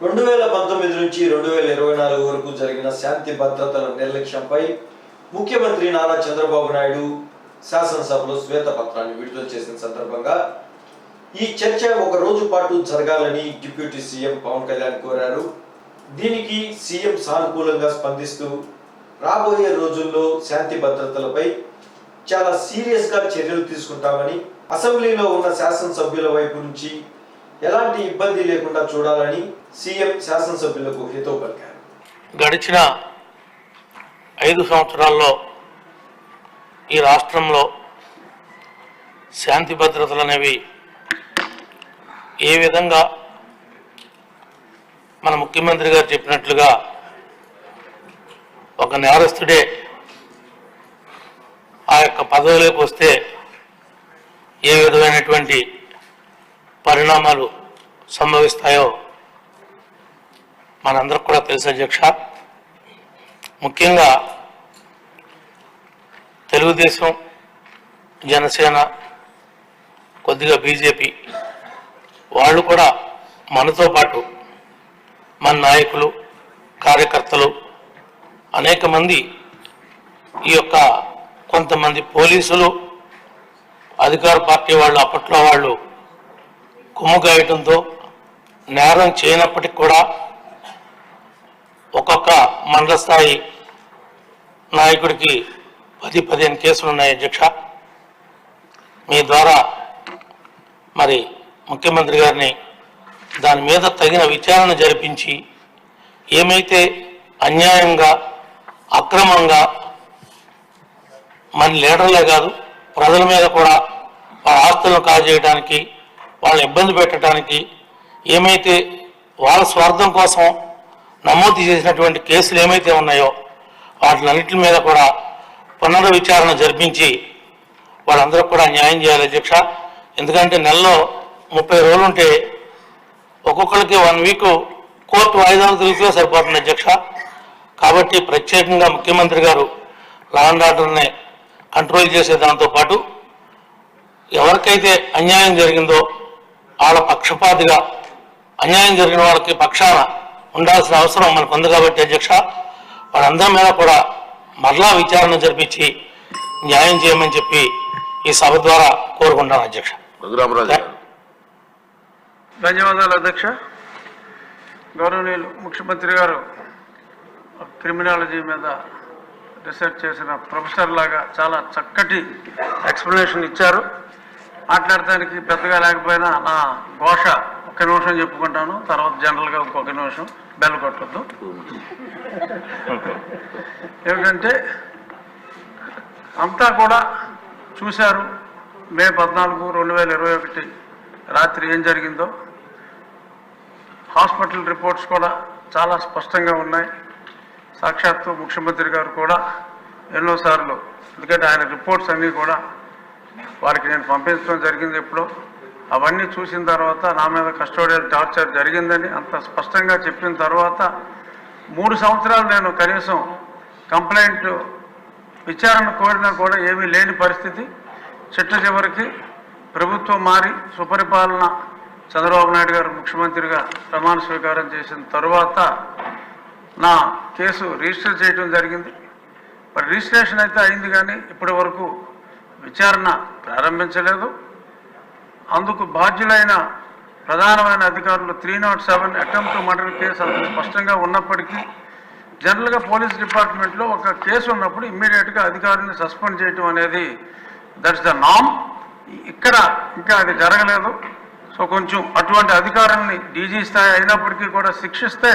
రెండు వేల పంతొమ్మిది నుంచి రెండు వేల ఇరవై నాలుగు వరకు జరిగిన శాంతి భద్రతల నిర్లక్ష్యంపై ముఖ్యమంత్రి నారా చంద్రబాబు నాయుడు శాసనసభలో శ్వేతపత్రాన్ని విడుదల చేసిన సందర్భంగా ఈ చర్చ ఒక రోజు పాటు జరగాలని డిప్యూటీ సీఎం పవన్ కళ్యాణ్ కోరారు. దీనికి సీఎం సానుకూలంగా స్పందిస్తూ రాబోయే రోజుల్లో శాంతి భద్రతలపై చాలా సీరియస్గా చర్యలు తీసుకుంటామని అసెంబ్లీలో ఉన్న శాసనసభ్యుల వైపు నుంచి ఎలాంటి ఇబ్బంది లేకుండా చూడాలని సీఎం శాసనసభ్యులకు హితవు పలికారు. గడిచిన ఐదు సంవత్సరాల్లో ఈ రాష్ట్రంలో శాంతి భద్రతలు అనేవి ఏ విధంగా మన ముఖ్యమంత్రి గారు చెప్పినట్లుగా ఒక నేరస్తుడే ఆ యొక్క పదవిలోకి వస్తే ఏ విధమైనటువంటి పరిణామాలు సంభవిస్తాయో మనందరికి కూడా తెలుసు అధ్యక్ష. ముఖ్యంగా తెలుగుదేశం జనసేన కొద్దిగా బీజేపీ వాళ్ళు కూడా మనతో పాటు మన నాయకులు కార్యకర్తలు అనేక మంది ఈ యొక్క కొంతమంది పోలీసులు అధికార పార్టీ వాళ్ళు అప్పట్లో వాళ్ళు కుమ్ముగాయటంతో నేరం చేయనప్పటికి కూడా ఒక్కొక్క మండల స్థాయి నాయకుడికి పది పదిహేను కేసులు ఉన్నాయి అధ్యక్ష. మీ ద్వారా మరి ముఖ్యమంత్రి గారిని దాని మీద తగిన విచారణ జరిపించి ఏమైతే అన్యాయంగా అక్రమంగా మన లీడర్లే కాదు ప్రజల మీద కూడా వాళ్ళ ఆస్తులను కాజేయడానికి వాళ్ళని ఇబ్బంది పెట్టడానికి ఏమైతే వాళ్ళ స్వార్థం కోసం నమోదు చేసినటువంటి కేసులు ఏమైతే ఉన్నాయో వాటినన్నింటి మీద కూడా పునర్విచారణ జరిపించి వాళ్ళందరూ కూడా న్యాయం చేయాలి అధ్యక్ష ఎందుకంటే నెలలో ముప్పై రోజులు ఉంటే ఒక్కొక్కరికి వన్ వీక్ కోర్టు వాయిదాలు తిరిగితే సరిపోతుంది అధ్యక్ష కాబట్టి ప్రత్యేకంగా ముఖ్యమంత్రి గారు లా అండ్ ఆర్డర్ని కంట్రోల్ చేసే దాంతో పాటు ఎవరికైతే అన్యాయం జరిగిందో వాళ్ళ పక్షపాతిగా అన్యాయం జరిగిన వాళ్ళకి పక్షాన ఉండాల్సిన అవసరం మనకు ఉంది కాబట్టి అధ్యక్ష వాళ్ళందరి మీద కూడా మరలా విచారణ జరిపించి న్యాయం చేయమని చెప్పి ఈ సభ ద్వారా కోరుకుంటాను అధ్యక్ష. ధన్యవాదాలు అధ్యక్ష. గౌరవనీయులు ముఖ్యమంత్రి గారు క్రిమినాలజీ మీద రీసెర్చ్ చేసిన ప్రొఫెసర్ లాగా చాలా చక్కటి ఎక్స్ప్లెనేషన్ ఇచ్చారు. మాట్లాడటానికి పెద్దగా లేకపోయినా నా ఘోష ఒక్క నిమిషం చెప్పుకుంటాను తర్వాత జనరల్గా ఇంకొక నిమిషం బెల్ కొట్టద్దు. ఏమిటంటే అంతా కూడా చూశారు మే పద్నాలుగు రెండు వేల ఇరవై ఒకటి రాత్రి ఏం జరిగిందో. హాస్పిటల్ రిపోర్ట్స్ కూడా చాలా స్పష్టంగా ఉన్నాయి. సాక్షాత్తు ముఖ్యమంత్రి గారు కూడా ఎన్నోసార్లు ఎందుకంటే ఆయన రిపోర్ట్స్ అన్నీ కూడా వారికి నేను పంపించడం జరిగింది ఎప్పుడో. అవన్నీ చూసిన తర్వాత నా మీద కస్టోడియల్ టార్చర్ జరిగిందని అంత స్పష్టంగా చెప్పిన తర్వాత మూడు సంవత్సరాలు నేను కనీసం కంప్లైంట్ విచారణ కోరినా కూడా ఏమీ లేని పరిస్థితి. చిట్ట చివరికి ప్రభుత్వం మారి సుపరిపాలన చంద్రబాబు నాయుడు గారు ముఖ్యమంత్రిగా ప్రమాణ స్వీకారం చేసిన తర్వాత నా కేసు రిజిస్టర్ చేయడం జరిగింది. మరి రిజిస్ట్రేషన్ అయితే అయింది కానీ ఇప్పటి వరకు విచారణ ప్రారంభించలేదు. అందుకు బాధ్యులైన ప్రధానమైన అధికారులు three not seven attempt murder case అంత స్పష్టంగా ఉన్నప్పటికీ జనరల్గా పోలీస్ డిపార్ట్మెంట్లో ఒక కేసు ఉన్నప్పుడు ఇమ్మీడియట్గా అధికారుల్ని సస్పెండ్ చేయటం అనేది దట్స్ ద నామ్ ఇక్కడ ఇంకా అది జరగలేదు. సో కొంచెం అటువంటి అధికారాన్ని డీజీ స్థాయి అయినప్పటికీ కూడా శిక్షిస్తే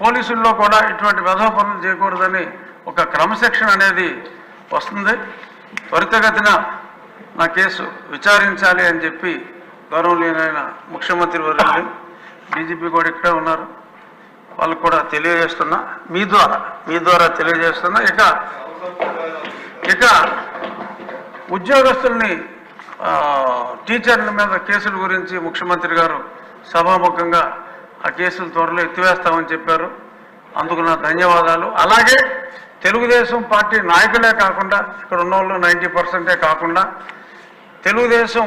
పోలీసుల్లో కూడా ఇటువంటి వెధవ పనులు చేయకూడదని ఒక క్రమశిక్షణ అనేది వస్తుంది. త్వరితగతిన నా కేసు విచారించాలి అని చెప్పి గౌరవనీయులైన ముఖ్యమంత్రి వర్యులు డీజీపీ కూడా ఇక్కడే ఉన్నారు. వాళ్ళకు కూడా తెలియజేస్తున్నా. మీ ద్వారా మీ ద్వారా తెలియజేస్తున్నా. ఇక ఇక ఉద్యోగస్తుల్ని టీచర్ల మీద కేసుల గురించి ముఖ్యమంత్రి గారు సభాముఖంగా ఆ కేసులు త్వరలో ఎత్తివేస్తామని చెప్పారు. అందుకు నా ధన్యవాదాలు. అలాగే తెలుగుదేశం పార్టీ నాయకులే కాకుండా ఇక్కడ ఉన్న వాళ్ళు నైంటీ పర్సెంటే కాకుండా తెలుగుదేశం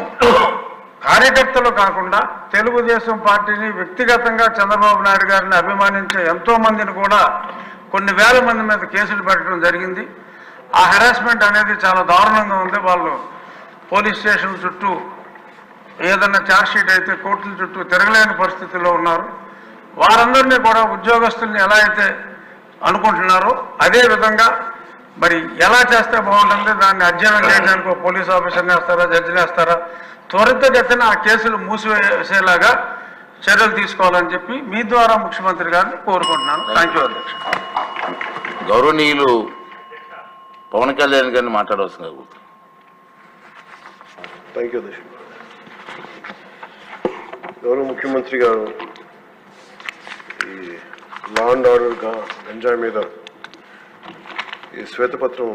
కార్యకర్తలు కాకుండా తెలుగుదేశం పార్టీని వ్యక్తిగతంగా చంద్రబాబు నాయుడు గారిని అభిమానించే ఎంతో మందిని కూడా కొన్ని వేల మంది మీద కేసులు పెట్టడం జరిగింది. ఆ హెరాస్మెంట్ అనేది చాలా దారుణంగా ఉంది. వాళ్ళు పోలీస్ స్టేషన్ చుట్టూ ఏదన్నా ఛార్జ్షీట్ అయితే కోర్టుల చుట్టూ తిరగలేని పరిస్థితిలో ఉన్నారు. వారందరినీ కూడా ఉద్యోగస్తుల్ని ఎలా అయితే అనుకుంటున్నారో. అదే విధంగా మరి ఎలా చేస్తే బాగుంటుంది? దాన్ని అధ్యయనం చేయడానికి ఒక పోలీస్ ఆఫీసర్ని వేస్తారా జడ్జిని వేస్తారా త్వరితగతిన ఆ కేసులు మూసివేసేలాగా చర్యలు తీసుకోవాలని చెప్పి మీ ద్వారా ముఖ్యమంత్రి గారిని కోరుకుంటున్నాను. థ్యాంక్ యూ అధ్యక్ష. గౌరవనీయులు పవన్ కళ్యాణ్ గారిని మాట్లాడవలసిందిగా కోరుతున్నాను. థ్యాంక్ యూ అధ్యక్ష. గౌరవ ముఖ్యమంత్రి గారు ఈ లా అండ్ ఆర్డర్ గంజాయి మీద ఈ శ్వేతపత్రం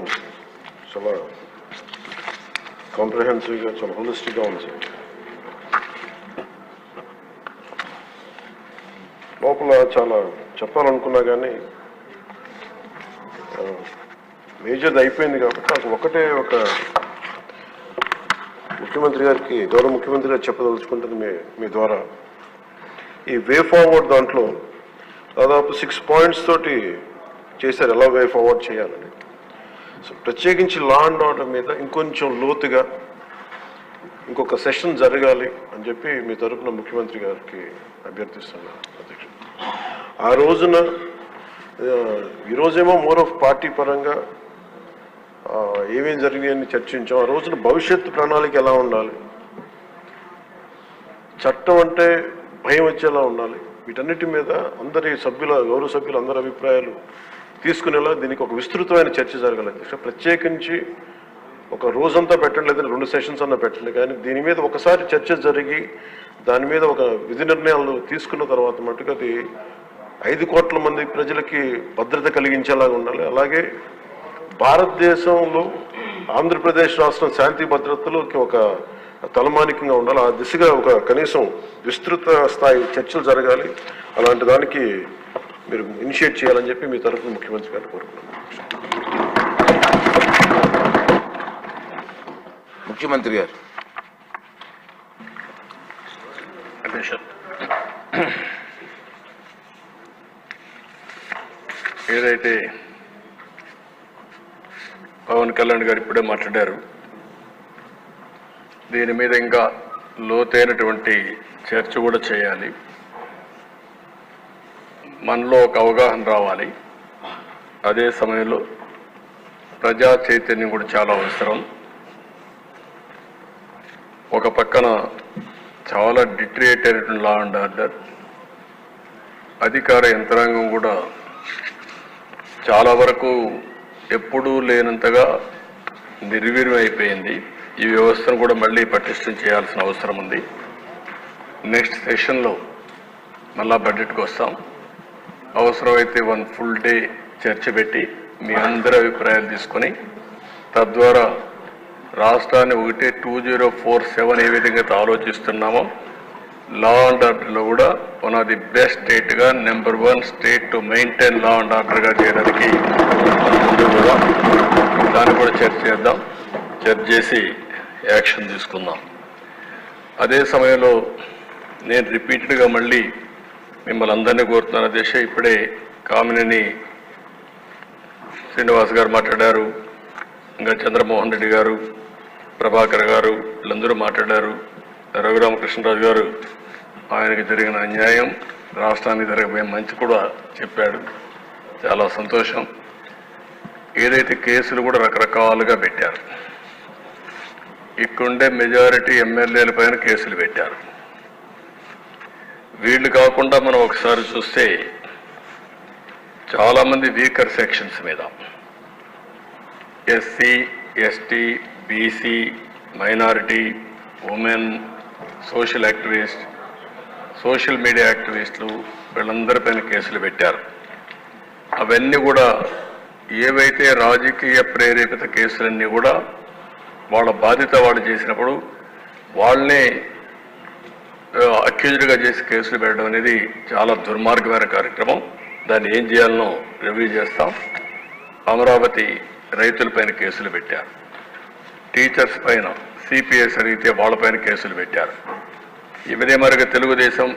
చాలా కాంప్రహెన్సివ్గా చాలా హోలిస్టిక్గా ఉంది సార్. లోపల చాలా చెప్పాలనుకున్నా కానీ మేజర్ది అయిపోయింది కాబట్టి నాకు ఒకటే ఒక ముఖ్యమంత్రి గారికి గౌరవ ముఖ్యమంత్రి గారు చెప్పదలుచుకుంటుంది మీ మీ ద్వారా. ఈ వే ఫార్వర్డ్ దాంట్లో దాదాపు సిక్స్ పాయింట్స్ తోటి చేశారు. ఎలా వే ఫార్వర్డ్ చేయాలని. సో ప్రత్యేకించి లా అండ్ ఆర్డర్ మీద ఇంకొంచెం లోతుగా ఇంకొక సెషన్ జరగాలి అని చెప్పి మీ తరపున ముఖ్యమంత్రి గారికి అభ్యర్థిస్తున్నాను అధ్యక్షుడు. ఆ రోజున ఈరోజేమో మోర్ ఆఫ్ పార్టీ పరంగా ఏమేమి ఏమేం జరిగాయని చర్చించాం. ఆ రోజున భవిష్యత్తు ప్రణాళిక ఎలా ఉండాలి? చట్టం అంటే భయం వచ్చేలా ఉండాలి. వీటన్నిటి మీద అందరి సభ్యుల గౌరవ సభ్యుల అందరి అభిప్రాయాలు తీసుకునేలా దీనికి ఒక విస్తృతమైన చర్చ జరగలేదు ప్రత్యేకించి ఒక రోజంతా పెట్టడం లేదని రెండు సెషన్స్ అన్న పెట్టండి కానీ దీని మీద ఒకసారి చర్చ జరిగి దాని మీద ఒక విధి నిర్ణయాలు తీసుకున్న తర్వాత మటుకు అది ఐదు కోట్ల మంది ప్రజలకి భద్రత కలిగించేలాగా ఉండాలి. అలాగే భారతదేశంలో ఆంధ్రప్రదేశ్ రాష్ట్రం శాంతి భద్రతలోకి ఒక తలమానికంగా ఉండాలి. ఆ దిశగా ఒక కనీసం విస్తృత స్థాయి చర్చలు జరగాలి. అలాంటి దానికి మీరు ఇనిషియేట్ చేయాలని చెప్పి మీ తరఫున ముఖ్యమంత్రి గారిని కోరుకున్నాను ముఖ్యమంత్రి గారు. ఏదైతే పవన్ కళ్యాణ్ గారు ఇప్పుడే మాట్లాడారు దీని మీద ఇంకా లోతైనటువంటి చర్చ కూడా చేయాలి. మనలో ఒక అవగాహన రావాలి. అదే సమయంలో ప్రజా చైతన్యం కూడా చాలా అవసరం. ఒక పక్కన చాలా డిట్రియేట్ అయినటువంటి లా అండ్ ఆర్డర్ అధికార యంత్రాంగం కూడా చాలా వరకు ఎప్పుడూ లేనంతగా నిర్వీర్యం అయిపోయింది. ఈ వ్యవస్థను కూడా మళ్ళీ పటిష్టం చేయాల్సిన అవసరం ఉంది. నెక్స్ట్ సెషన్లో మళ్ళా బడ్జెట్కి వస్తాం. అవసరమైతే వన్ ఫుల్ డే చర్చ పెట్టి మీ అందరి అభిప్రాయాలు తీసుకొని తద్వారా రాష్ట్రాన్ని ఒకటి టూ జీరో ఫోర్ సెవెన్ ఏ విధంగా ఆలోచిస్తున్నామో లా అండ్ ఆర్డర్లో కూడా one of the best స్టేట్గా number one state to maintain law and ఆర్డర్గా చేయడానికి కూడా దాన్ని కూడా చర్చ చేద్దాం. చర్చ చేసి యాక్షన్ తీసుకుందాం. అదే సమయంలో నేను రిపీటెడ్గా మళ్ళీ మిమ్మల్ని అందరినీ కోరుతున్నాను. దేశ ఇప్పుడే కామినేని శ్రీనివాస్ గారు మాట్లాడారు ఇంకా చంద్రమోహన్ రెడ్డి గారు ప్రభాకర్ గారు వీళ్ళందరూ మాట్లాడారు. రఘురామకృష్ణరాజు గారు ఆయనకి జరిగిన అన్యాయం రాష్ట్రానికి జరగబోయే మంచి కూడా చెప్పాడు. చాలా సంతోషం. ఏదైతే కేసులు కూడా రకరకాలుగా పెట్టారు. ఇక్కడుండే మెజారిటీ ఎమ్మెల్యేల పైన కేసులు పెట్టారు. వీళ్ళు కాకుండా మనం ఒకసారి చూస్తే చాలామంది వీకర్ సెక్షన్స్ మీద SC ST BC minority women social activist social media యాక్టివిస్టులు వీళ్ళందరిపైన కేసులు పెట్టారు. అవన్నీ కూడా ఏవైతే రాజకీయ ప్రేరేపిత కేసులన్నీ కూడా వాళ్ళ బాధ్యత వాళ్ళు చేసినప్పుడు వాళ్ళనే అక్యూజ్డ్గా చేసి కేసులు పెట్టడం అనేది చాలా దుర్మార్గమైన కార్యక్రమం. దాన్ని ఏం చేయాలనో రివ్యూ చేస్తాం. అమరావతి రైతులపైన కేసులు పెట్టారు. టీచర్స్ పైన సిపిఎస్ అడిగితే వాళ్ళపైన కేసులు పెట్టారు. ఇవదే మరిగా తెలుగుదేశం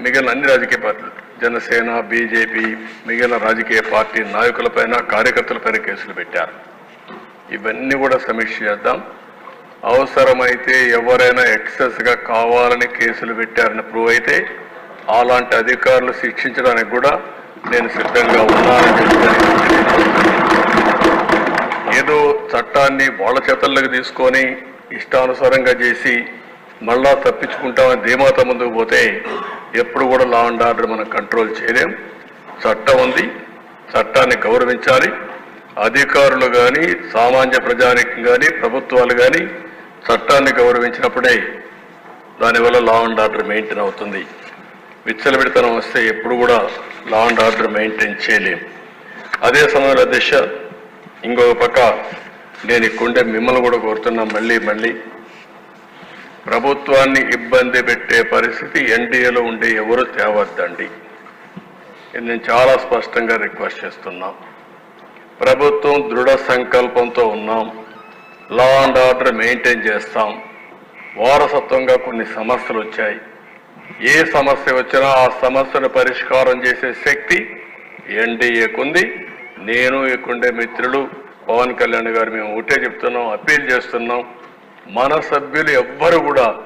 మిగిలిన అన్ని రాజకీయ పార్టీలు జనసేన బీజేపీ మిగిలిన రాజకీయ పార్టీ నాయకులపైన కార్యకర్తలపైన కేసులు పెట్టారు. ఇవన్నీ కూడా సమీక్ష చేద్దాం. అవసరమైతే ఎవరైనా ఎక్సెస్గా కావాలని కేసులు పెట్టారని ప్రూవ్ అయితే అలాంటి అధికారులు శిక్షించడానికి కూడా నేను సిద్ధంగా ఉన్నానని చెప్పి ఏదో చట్టాన్ని వాళ్ళ చేతల్లోకి తీసుకొని ఇష్టానుసారంగా చేసి మళ్ళా తప్పించుకుంటామని ధీమాత ముందుకు పోతే ఎప్పుడు కూడా లా అండ్ ఆర్డర్ మనం కంట్రోల్ చేయలేం. చట్టం ఉంది. చట్టాన్ని గౌరవించాలి. అధికారులు కానీ సామాన్య ప్రజానికం కానీ ప్రభుత్వాలు కానీ చట్టాన్ని గౌరవించినప్పుడే దానివల్ల లా అండ్ ఆర్డర్ మెయింటైన్ అవుతుంది. విచ్చలవిడితనం వస్తే ఎప్పుడు కూడా లా అండ్ ఆర్డర్ మెయింటైన్ చేయలేం. అదే సమయంలో దిశ ఇంకొక పక్క నేను ఇక్కడుండే మిమ్మల్ని కూడా కోరుతున్నా మళ్ళీ మళ్ళీ. ప్రభుత్వాన్ని ఇబ్బంది పెట్టే పరిస్థితి ఎన్డీఏలో ఉండే ఎవరు తేవద్దండి. నేను చాలా స్పష్టంగా రిక్వెస్ట్ చేస్తున్నాం. ప్రభుత్వం దృఢ సంకల్పంతో ఉన్నాం. లా అండ్ ఆర్డర్ మెయింటైన్ చేస్తాం. వారసత్వంగా కొన్ని సమస్యలు వచ్చాయి. ఏ సమస్య వచ్చినా ఆ సమస్యను పరిష్కారం చేసే శక్తి ఎన్డీఏకుంది నేను ఎక్కుండే మిత్రులు పవన్ కళ్యాణ్ గారు మేము ఒకటే చెప్తున్నాం అప్పీల్ చేస్తున్నాం. మన సభ్యులు ఎవ్వరు కూడా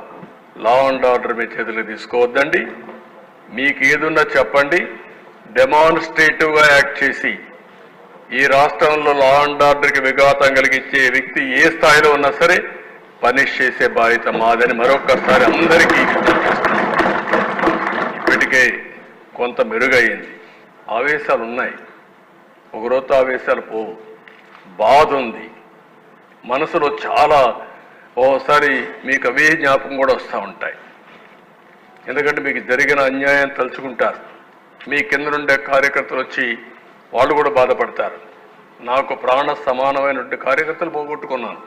లా అండ్ ఆర్డర్ మీ చేతులకు తీసుకోవద్దండి. మీకు ఏదున్నా చెప్పండి. డెమాన్స్ట్రేటివ్గా యాక్ట్ చేసి ఈ రాష్ట్రంలో లా అండ్ ఆర్డర్కి విఘాతం కలిగించే వ్యక్తి ఏ స్థాయిలో ఉన్నా సరే పనిష్ చేసే బాధ్యత మాదని మరొకసారి అందరికీ విజ్ఞప్తి ఇప్పటికే కొంత మెరుగయింది ఆవేశాలు ఉన్నాయి. ఒకరోజు ఆవేశాలు పోవు. బాధ ఉంది. మనసులో చాలా ఓసారి మీకు అవే జ్ఞాపకం కూడా వస్తూ ఉంటాయి. ఎందుకంటే మీకు జరిగిన అన్యాయం తలుచుకుంటారు. మీ కింద నుండే కార్యకర్తలు వచ్చి వాళ్ళు కూడా బాధపడతారు. నాకు ప్రాణ సమానమైనటువంటి కార్యకర్తలు పోగొట్టుకున్నాను.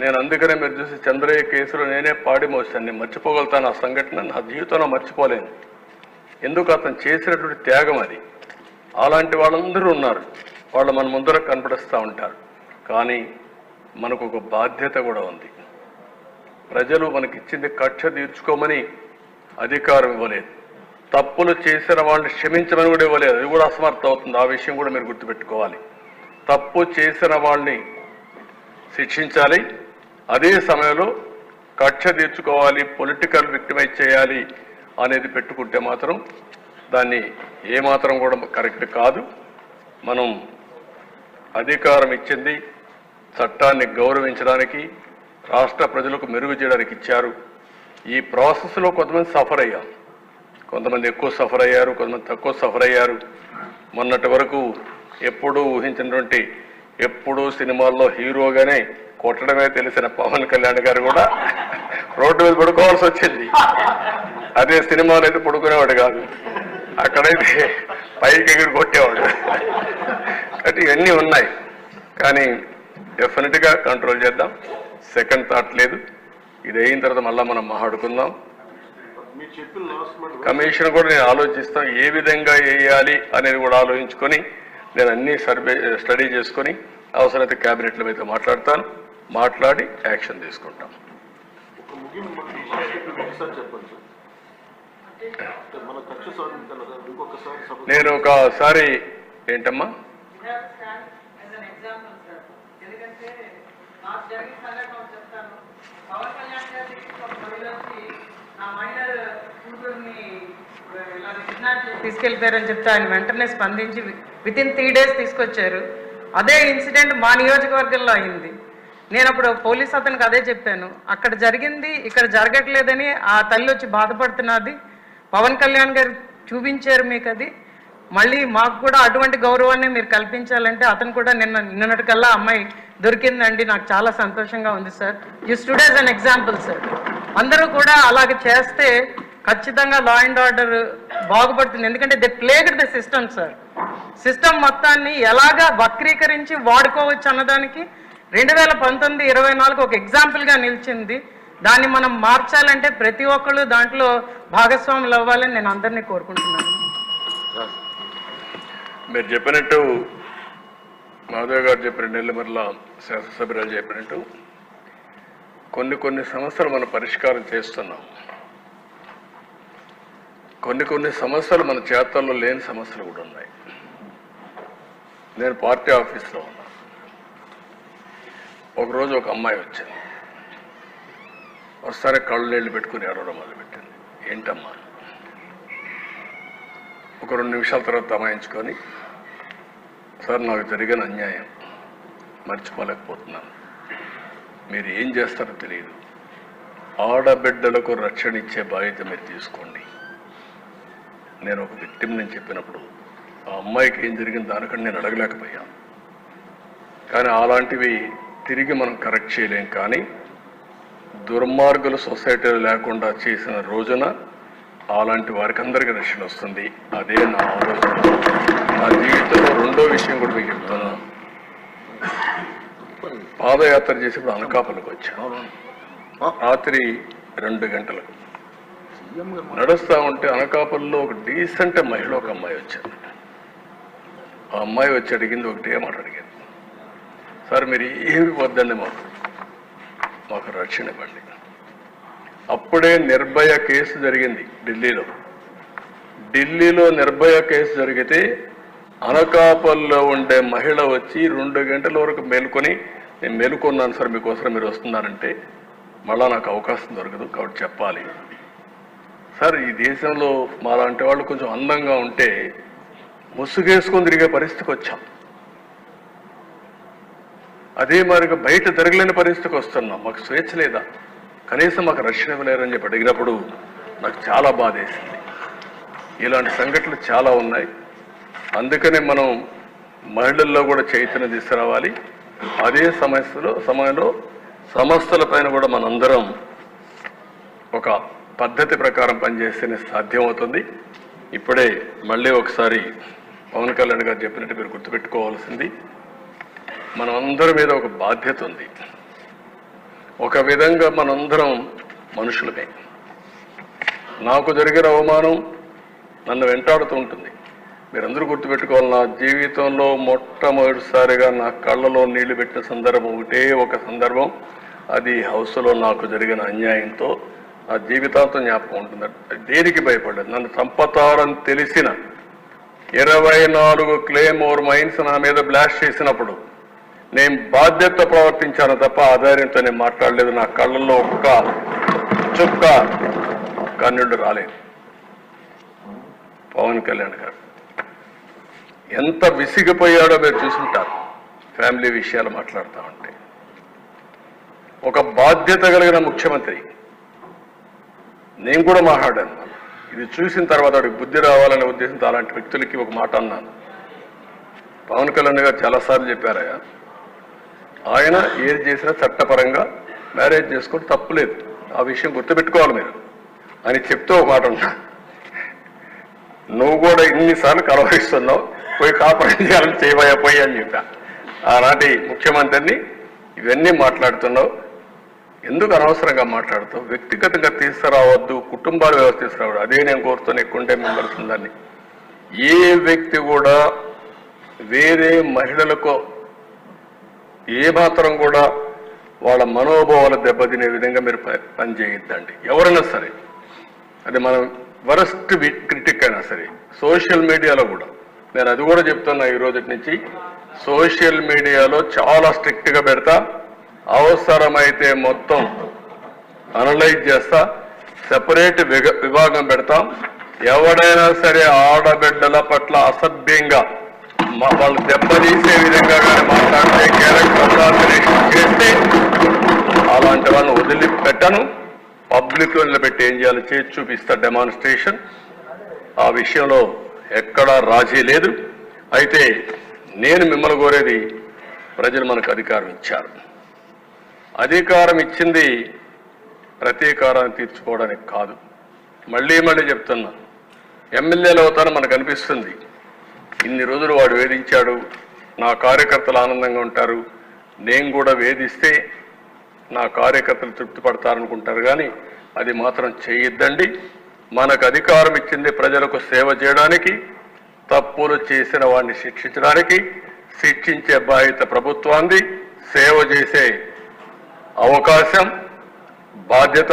నేను అందుకనే మీరు చూసి చంద్రయ్య కేసులో నేనే పాడి మోసాను నేను మర్చిపోగలుగుతాను. ఆ సంఘటన నా జీవితంలో మర్చిపోలేను. ఎందుకు అతను చేసినటువంటి త్యాగం అది? అలాంటి వాళ్ళందరూ ఉన్నారు. వాళ్ళు మన ముందర కనపడిస్తూ ఉంటారు. కానీ మనకు ఒక బాధ్యత కూడా ఉంది. ప్రజలు మనకిచ్చింది కక్ష తీర్చుకోమని అధికారం ఇవ్వలేదు. తప్పులు చేసిన వాళ్ళని క్షమించమని కూడా ఇవ్వలేదు. అది కూడా అసమర్థం అవుతుంది. ఆ విషయం కూడా మీరు గుర్తుపెట్టుకోవాలి. తప్పు చేసిన వాళ్ళని శిక్షించాలి. అదే సమయంలో కక్ష తీర్చుకోవాలి. పొలిటికల్ విక్టిమైజ్ చేయాలి అనేది పెట్టుకుంటే మాత్రం దాన్ని ఏమాత్రం కూడా కరెక్ట్ కాదు. మనం అధికారం ఇచ్చింది చట్టాన్ని గౌరవించడానికి రాష్ట్ర ప్రజలకు మెరుగు చేయడానికి ఇచ్చారు. ఈ ప్రాసెస్లో కొంతమంది సఫర్ అయ్యాం కొంతమంది ఎక్కువ సఫర్ అయ్యారు కొంతమంది తక్కువ సఫర్ అయ్యారు. మొన్నటి వరకు ఎప్పుడూ ఊహించినటువంటి ఎప్పుడూ సినిమాల్లో హీరోగానే కొట్టడమే తెలిసిన పవన్ కళ్యాణ్ గారు కూడా రోడ్డు మీద పడుకోవాల్సి వచ్చింది. అదే సినిమాలో అయితే పడుకునేవాడు కాదు. అక్కడైతే పైకి ఎగిరి కొట్టేవాడు. కాబట్టి ఇవన్నీ ఉన్నాయి. కానీ డెఫినెట్గా కంట్రోల్ చేద్దాం. సెకండ్ థాట్ లేదు. ఇది అయిన తర్వాత మళ్ళీ మనం మాట్లాడుకుందాం. కమిషన్ కూడా నేను ఆలోచిస్తాం ఏ విధంగా వేయాలి అనేది కూడా ఆలోచించుకొని నేను అన్ని సర్వే స్టడీ చేసుకొని అవసరమైతే క్యాబినెట్ల మీద మాట్లాడతాను మాట్లాడి యాక్షన్ తీసుకుంటాం. నేను ఒకసారి ఏంటమ్మా. ఎందుకంటే నాకు జరిగిన చెప్తే ఆయన వెంటనే స్పందించి విత్ ఇన్ త్రీ డేస్ తీసుకొచ్చారు. అదే ఇన్సిడెంట్ మా నియోజకవర్గంలో అయింది. నేను అప్పుడు పోలీస్ అతనికి అదే చెప్పాను. అక్కడ జరిగింది ఇక్కడ జరగట్లేదని ఆ తల్లి వచ్చి బాధపడుతున్నది. పవన్ కళ్యాణ్ గారు చూపించారు మీకు అది. మళ్ళీ మాకు కూడా అటువంటి గౌరవాన్ని మీరు కల్పించాలంటే అతను కూడా నిన్న నిన్నటికల్లా అమ్మాయి దొరికిందండి. నాకు చాలా సంతోషంగా ఉంది sir. You stood as an example sir అందరూ కూడా అలాగ చేస్తే ఖచ్చితంగా లా అండ్ ఆర్డర్ బాగుపడుతుంది. ఎందుకంటే they played the system sir system మొత్తాన్ని ఎలాగా వక్రీకరించి వాడుకోవచ్చు అన్నదానికి రెండు వేల పంతొమ్మిది ఇరవై నాలుగు ఒక ఎగ్జాంపుల్గా నిలిచింది. దాన్ని మనం మార్చాలంటే ప్రతి ఒక్కళ్ళు దాంట్లో భాగస్వాములు అవ్వాలని నేను అందరినీ కోరుకుంటున్నాను. మీరు చెప్పినట్టు మాధవ్ గారు చెప్పిన నెల్లిమర్ల శాసనసభ్యురాలు చెప్పినట్టు కొన్ని కొన్ని సమస్యలు మనం పరిష్కారం చేస్తున్నాం. కొన్ని కొన్ని సమస్యలు మన చేతల్లో లేని సమస్యలు కూడా ఉన్నాయి. నేను పార్టీ ఆఫీస్లో ఉన్నా. ఒకరోజు ఒక అమ్మాయి వచ్చింది. ఒకసారి కళ్ళు నీళ్ళు పెట్టుకుని అడవడం మొదలుపెట్టింది. ఏంటమ్మా? ఒక రెండు నిమిషాల తర్వాత తమాయించుకొని సార్ నాకు జరిగిన అన్యాయం మర్చిపోలేకపోతున్నాను. మీరు ఏం చేస్తారో తెలియదు. ఆడబిడ్డలకు రక్షణ ఇచ్చే బాధ్యత మీరు తీసుకోండి. నేను ఒక విక్టిమ్ నేను చెప్పినప్పుడు ఆ అమ్మాయికి ఏం జరిగింది దానికంటే నేను అడగలేకపోయాను. కానీ అలాంటివి తిరిగి మనం కరెక్ట్ చేయలేం. కానీ దుర్మార్గులు సొసైటీలో లేకుండా చేసిన రోజున అలాంటి వారికి అందరికీ రక్షణ వస్తుంది. అదే నా ఆలోచన. నా జీవితంలో రెండో విషయం కూడా మీకు చెప్తున్నాను పాదయాత్ర చేసేప్పుడు అనకాపల్లికి వచ్చాను రాత్రి రెండు గంటలకు. నడుస్తా ఉంటే అనకాపల్లిలో ఒక డీసెంట్ మహిళ ఒక అమ్మాయి వచ్చారు. ఆ అమ్మాయి వచ్చి అడిగింది ఒకటే మాట అడిగింది సార్ మీరు ఏమి వద్దండి మాకు? మాకు రక్షణ ఇవ్వండి. అప్పుడే నిర్భయ కేసు జరిగింది ఢిల్లీలో. ఢిల్లీలో నిర్భయ కేసు జరిగితే అనకాపల్లో ఉండే మహిళ వచ్చి రెండు గంటల వరకు మేలుకొని నేను మేలుకున్నాను సార్ మీకోసం మీరు వస్తున్నారంటే మళ్ళా నాకు అవకాశం దొరకదు కాబట్టి చెప్పాలి. సార్ ఈ దేశంలో మాలాంటి వాళ్ళు కొంచెం అందంగా ఉంటే ముసుగేసుకొని తిరిగే పరిస్థితికి వచ్చాం. అదే మరిగా బయట జరగలేని పరిస్థితికి వస్తున్నాం. మాకు స్వేచ్ఛ లేదా? కనీసం మాకు రక్షణ ఇవ్వలేరని చెప్పి అడిగినప్పుడు నాకు చాలా బాధ వేసింది ఇలాంటి సంఘటనలు చాలా ఉన్నాయి. అందుకనే మనం మహిళల్లో కూడా చైతన్యం తీసుకురావాలి. అదే సమస్యలో సమయంలో సమస్యల పైన కూడా మనందరం ఒక పద్ధతి ప్రకారం పనిచేస్తేనే సాధ్యమవుతుంది. ఇప్పుడే మళ్ళీ ఒకసారి పవన్ కళ్యాణ్ గారు చెప్పినట్టు మీరు గుర్తుపెట్టుకోవాల్సింది మనందరి మీద ఒక బాధ్యత ఉంది. ఒక విధంగా మనందరం మనుషులమే. నాకు జరిగిన అవమానం నన్ను వెంటాడుతూ ఉంటుంది. మీరందరూ గుర్తుపెట్టుకోవాలి నా జీవితంలో మొట్టమొదటిసారిగా నా కళ్ళలో నీళ్ళు పెట్టిన సందర్భం ఒకటే ఒక సందర్భం. అది హౌస్లో నాకు జరిగిన అన్యాయంతో నా జీవితాంతం జ్ఞాపకం ఉంటుంది. దేనికి భయపడ్డది నన్ను చంపతారని తెలిసిన ఇరవై నాలుగు క్లెయిమ్ ఓవర్ మైన్స్ నా మీద బ్లాస్ట్ చేసినప్పుడు నేను బాధ్యత ప్రవర్తించాను తప్ప ఆధార్యంతో నేను మాట్లాడలేదు. నా కళ్ళల్లో ఒక్క చుక్క కన్నుడు రాలేదు. పవన్ కళ్యాణ్ గారు. ఎంత విసిగిపోయాడో మీరు చూసుంటారు. ఫ్యామిలీ విషయాలు మాట్లాడుతూ ఉంటే. ఒక బాధ్యత కలిగిన ముఖ్యమంత్రి. నేను కూడా మాట్లాడాను. ఇది చూసిన తర్వాత వాడికి బుద్ధి రావాలనే ఉద్దేశంతో అలాంటి వ్యక్తులకి ఒక మాట అన్నాను. పవన్ కళ్యాణ్ గారు చాలాసార్లు చెప్పారయ్యా ఆయన ఏది చేసినా చట్టపరంగా మ్యారేజ్ చేసుకోవడం తప్పులేదు ఆ విషయం గుర్తుపెట్టుకోవాలి మీరు. అని చెప్తూ ఒక మాట ఉన్నా నువ్వు కూడా ఇన్నిసార్లు కలవరిస్తున్నావు. పోయి కాపురం చేయాలని చేయబోయా పోయి అని చెప్పా. ఆనాటి ముఖ్యమంత్రిని ఇవన్నీ మాట్లాడుతున్నావు. ఎందుకు అనవసరంగా మాట్లాడుతావు? వ్యక్తిగతంగా తీసుకురావద్దు కుటుంబాలు వ్యవస్థ తీసుకురావద్దు. అదే నేను కోరుతాను ఎక్కువ మెంబర్స్ ఉందని. ఏ వ్యక్తి కూడా వేరే మహిళలకు ఏ మాత్రం కూడా వాళ్ళ మనోభావాలు దెబ్బతినే విధంగా మీరు ప- ఎవరైనా సరే. అది మనం వరస్ట్ క్రిటిక్ అయినా సరే. సోషల్ మీడియాలో కూడా. నేను అది కూడా చెప్తున్నా ఈ రోజు నుంచి. సోషల్ మీడియాలో చాలా స్ట్రిక్ట్గా పెడతా. అవసరమైతే మొత్తం అనలైజ్ చేస్తా. సెపరేట్ విభాగం పెడతాం. ఎవడైనా సరే ఆడబిడ్డల పట్ల అసభ్యంగా వాళ్ళు దెబ్బతీసే విధంగా కానీ మాట్లాడితే క్యారెక్టర్ చేస్తే అలాంటి వాళ్ళని వదిలిపెట్టను పబ్లిక్లో నిలబెట్టి ఏం చేయాలో? చేసి చూపిస్తా. డెమాన్స్ట్రేషన్. ఆ విషయంలో ఎక్కడా రాజీ లేదు. అయితే నేను మిమ్మల్ని కోరేది ప్రజలు మనకు అధికారం ఇచ్చారు. అధికారం ఇచ్చింది ప్రతీకారాన్ని తీర్చుకోవడానికి కాదు. మళ్ళీ మళ్ళీ చెప్తున్నా ఎమ్మెల్యేలు అవుతాను మనకు అనిపిస్తుంది. ఇన్ని రోజులు వాడు వేధించాడు నా కార్యకర్తలు ఆనందంగా ఉంటారు. నేను కూడా వేధిస్తే నా కార్యకర్తలు తృప్తి పడతారనుకుంటారు కానీ అది మాత్రం చేయొద్దండి. మనకు అధికారం ఇచ్చింది ప్రజలకు సేవ చేయడానికి తప్పులు చేసిన వాడిని శిక్షించడానికి శిక్షించే బాధ్యత ప్రభుత్వాన్ని సేవ చేసే అవకాశం బాధ్యత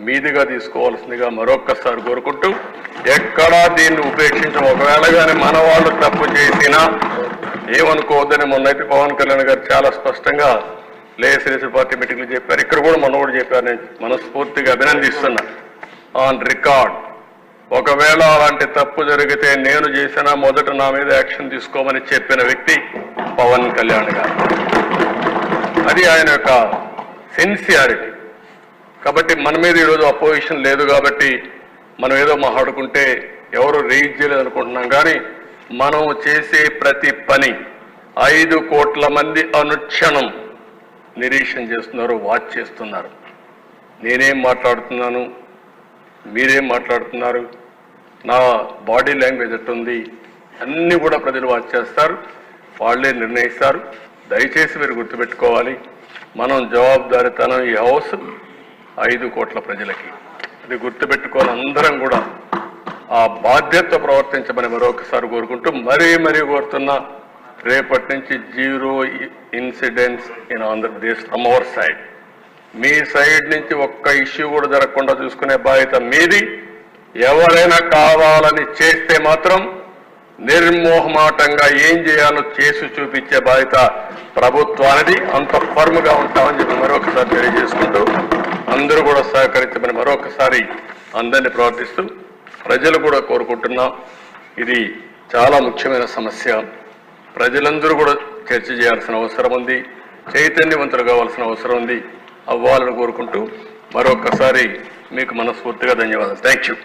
మీదిగా తీసుకోవాల్సిందిగా మరొక్కసారి కోరుకుంటూ ఎక్కడా దీన్ని ఉపేక్షించడం ఒకవేళ కానీ మన వాళ్ళు తప్పు చేసినా ఏమనుకోవద్దని మొన్నైతే పవన్ కళ్యాణ్ గారు చాలా స్పష్టంగా లేసలేసి పార్టీ మీటింగ్లు చెప్పారు. ఇక్కడ కూడా మనోడు కూడా చెప్పారు. నేను మనస్ఫూర్తిగా అభినందిస్తున్నా. ఆన్ రికార్డ్ ఒకవేళ అలాంటి తప్పు జరిగితే నేను చేసిన మొదట నా మీద యాక్షన్ తీసుకోమని చెప్పిన వ్యక్తి పవన్ కళ్యాణ్ గారు. అది ఆయన యొక్క సిన్సియారిటీ కాబట్టి మన మీద ఈరోజు అపోజిషన్ లేదు కాబట్టి మనం ఏదో మాట్లాడుకుంటే ఎవరు రీచ్ చేయలేదు అనుకుంటున్నాం. కానీ మనం చేసే ప్రతి పని ఐదు కోట్ల మంది అనుక్షణం నిరీక్షణ చేస్తున్నారు వాచ్ చేస్తున్నారు. నేనేం మాట్లాడుతున్నాను? మీరేం మాట్లాడుతున్నారు? నా బాడీ లాంగ్వేజ్ ఎట్టుంది? అన్నీ కూడా ప్రజలు వాచ్ చేస్తారు వాళ్ళే నిర్ణయిస్తారు. దయచేసి మీరు గుర్తుపెట్టుకోవాలి మనం జవాబుదారితనం ఈ హౌస్ ఐదు కోట్ల ప్రజలకి. అది గుర్తుపెట్టుకోవాలి అందరం కూడా. ఆ బాధ్యత ప్రవర్తించమని మరొకసారి కోరుకుంటూ మరీ మరీ కోరుతున్నా రేపటి నుంచి zero incidents in Andhra Pradesh from our side. Me side నుంచి ఒక్క ఇష్యూ కూడా జరగకుండా చూసుకునే బాధ్యత మీది. ఎవరైనా కావాలని చేస్తే మాత్రం నిర్మోహమాటంగా ఏం చేయాలో చేసి చూపించే బాధ్యత ప్రభుత్వానికి అంత ఫర్మ్గా ఉంటామని చెప్పి మరొకసారి తెలియజేసుకుంటూ అందరూ కూడా సహకరించమని మరొకసారి అందరినీ ప్రార్థిస్తూ ప్రజలు కూడా కోరుకుంటున్నాం. ఇది చాలా ముఖ్యమైన సమస్య. ప్రజలందరూ కూడా చర్చ చేయాల్సిన అవసరం ఉంది. చైతన్యవంతులు కావాల్సిన అవసరం ఉంది. అవ్వాలని కోరుకుంటూ మరొకసారి మీకు మనస్ఫూర్తిగా ధన్యవాదాలు. Thank you